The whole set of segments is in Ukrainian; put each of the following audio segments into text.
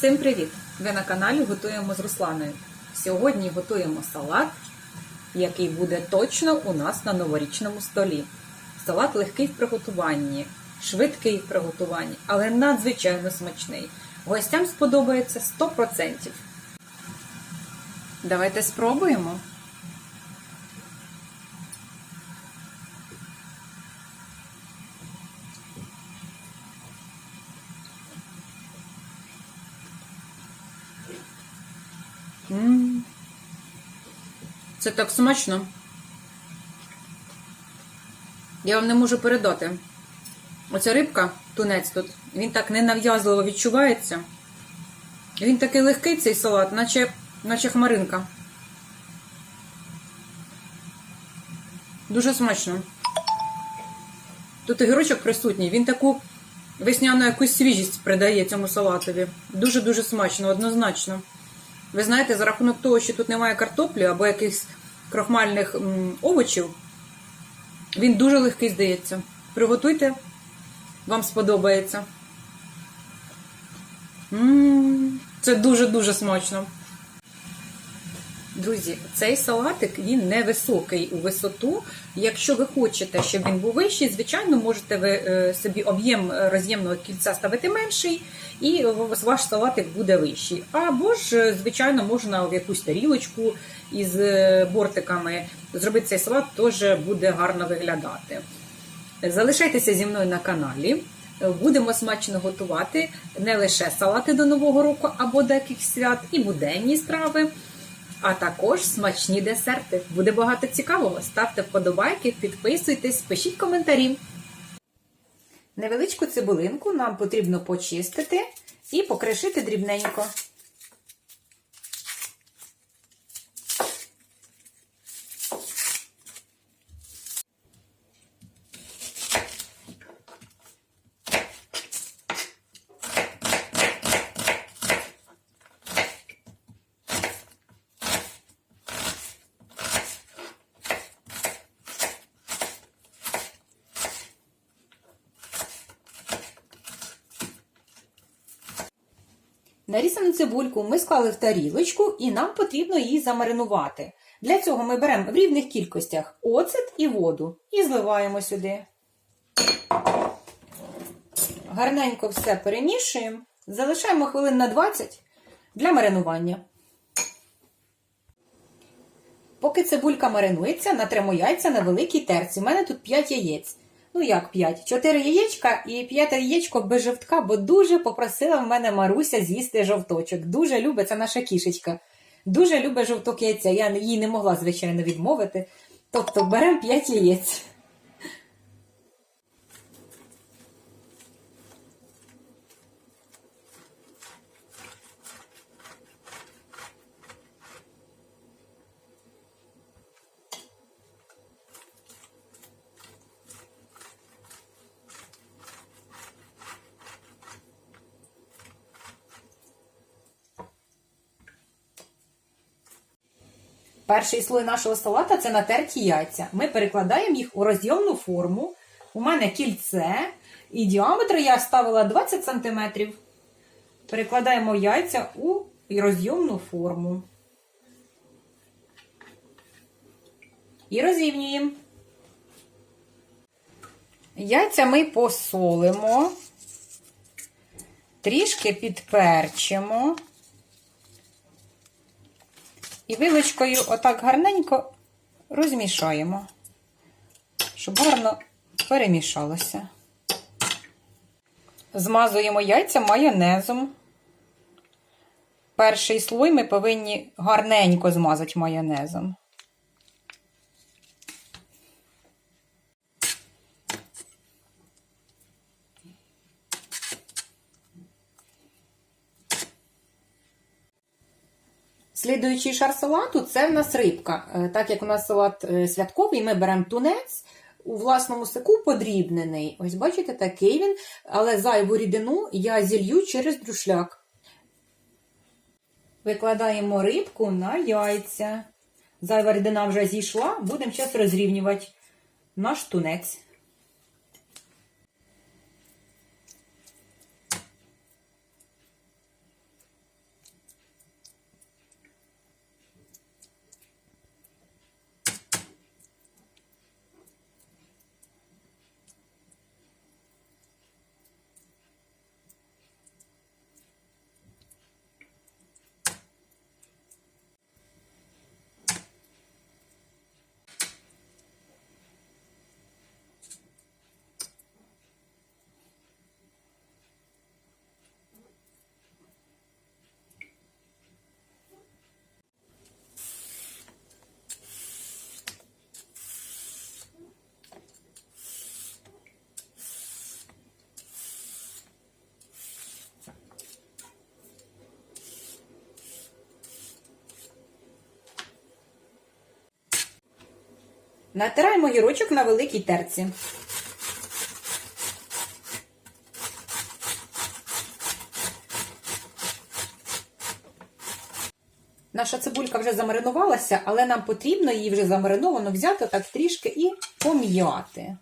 Всім привіт! Ви на каналі Готуємо з Русланою. Сьогодні готуємо салат, який буде точно у нас на новорічному столі. Салат легкий в приготуванні, швидкий в приготуванні, але надзвичайно смачний. Гостям сподобається 100%. Давайте спробуємо. Це так смачно. Я вам не можу передати. Оця рибка, тунець тут, він так ненав'язливо відчувається. Він такий легкий, цей салат, наче, наче хмаринка. Дуже смачно. Тут огірочок присутній, він таку весняну якусь свіжість придає цьому салатові. Дуже-дуже смачно, однозначно. Ви знаєте, за рахунок того, що тут немає картоплі або якихось крохмальних м, овочів, він дуже легкий здається. Приготуйте, вам сподобається. М, Це дуже-дуже смачно. Друзі, цей салатик він невисокий у висоту. Якщо ви хочете, щоб він був вищий, звичайно, можете ви е, собі об'єм роз'ємного кільця ставити менший, і ваш салатик буде вищий. Або ж, е, звичайно, можна в якусь тарілочку із е, бортиками зробити цей салат, теж буде гарно виглядати. Залишайтеся зі мною на каналі. Будемо смачно готувати не лише салати до Нового року або до якихось свят, і буденні страви, а також смачні десерти. Буде багато цікавого. Ставте вподобайки, підписуйтесь, пишіть коментарі. Невеличку цибулинку нам потрібно почистити і покришити дрібненько. Нарізану цибульку ми склали в тарілочку і нам потрібно її замаринувати. Для цього ми беремо в рівних кількостях оцет і воду і зливаємо сюди. Гарненько все перемішуємо, залишаємо хвилин на 20 для маринування. Поки цибулька маринується, натремо яйця на великій терці. У мене тут 5 яєць. Ну як 5? 4 яєчка і п'яте яєчко без жовтка, бо дуже попросила в мене Маруся з'їсти жовточок. Дуже любить, це наша кішечка. Дуже любить жовток яйця. Я їй не могла, звичайно, відмовити. Тобто беремо 5 яєць. Перший слой нашого салата це натерті яйця. Ми перекладаємо їх у розйомну форму. У мене кільце, і діаметр я ставила 20 см. Перекладаємо яйця у розйомну форму. І розрівнюємо. Яйця ми посолимо, трішки підперчимо. І вилочкою отак гарненько розмішаємо, щоб гарно перемішалося. Змазуємо яйця майонезом. Перший слой ми повинні гарненько змазати майонезом. Слідуючий шар салату це в нас рибка. Е, Так як у нас салат е, святковий, ми беремо тунець у власному соку подрібнений. Ось, бачите, такий він, але зайву рідину я зілью через друшляк. Викладаємо рибку на яйця. Зайва рідина вже зійшла, будемо зараз розрівнювати наш тунець. Натираємо гірочок на великій терці. Наша цибулька вже замаринувалася, але нам потрібно її вже замариновано взяти так трішки і пом'яти.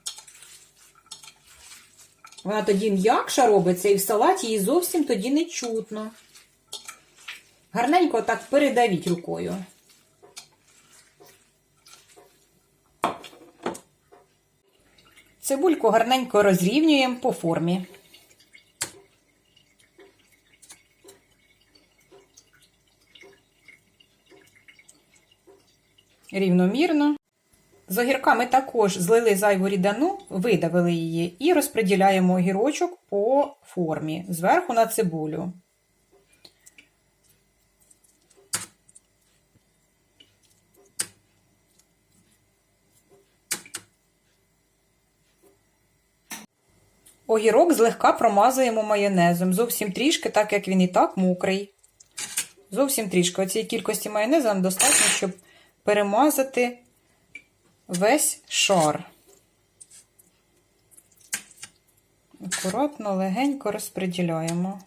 Вона тоді м'якша робиться, і в салаті її зовсім тоді не чутно. Гарненько так передавіть рукою. Цибульку гарненько розрівнюємо по формі. Рівномірно. З огірками також злили зайву рідану, видавили її і розподіляємо огірочок по формі зверху на цибулю. Огірок злегка промазуємо майонезом. Зовсім трішки, так як він і так мокрий. Зовсім трішки. Оцій кількості майонезу нам достатньо, щоб перемазати весь шар. Акуратно, легенько розподіляємо.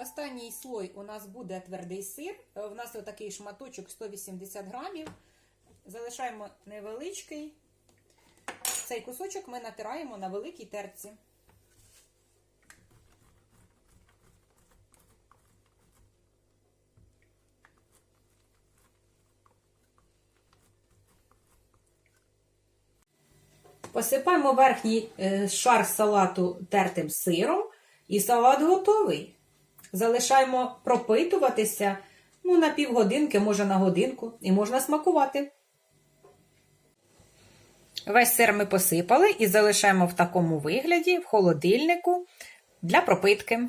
Останній слой у нас буде твердий сир. Е, У нас отакий шматочок 180 грамів. Залишаємо невеличкий. Цей кусочок ми натираємо на великій терці. Посипаємо верхній е, шар салату тертим сиром, і салат готовий. Залишаємо пропитуватися ну, на півгодинки, може на годинку, і можна смакувати. Весь сир ми посипали і залишаємо в такому вигляді в холодильнику для пропитки.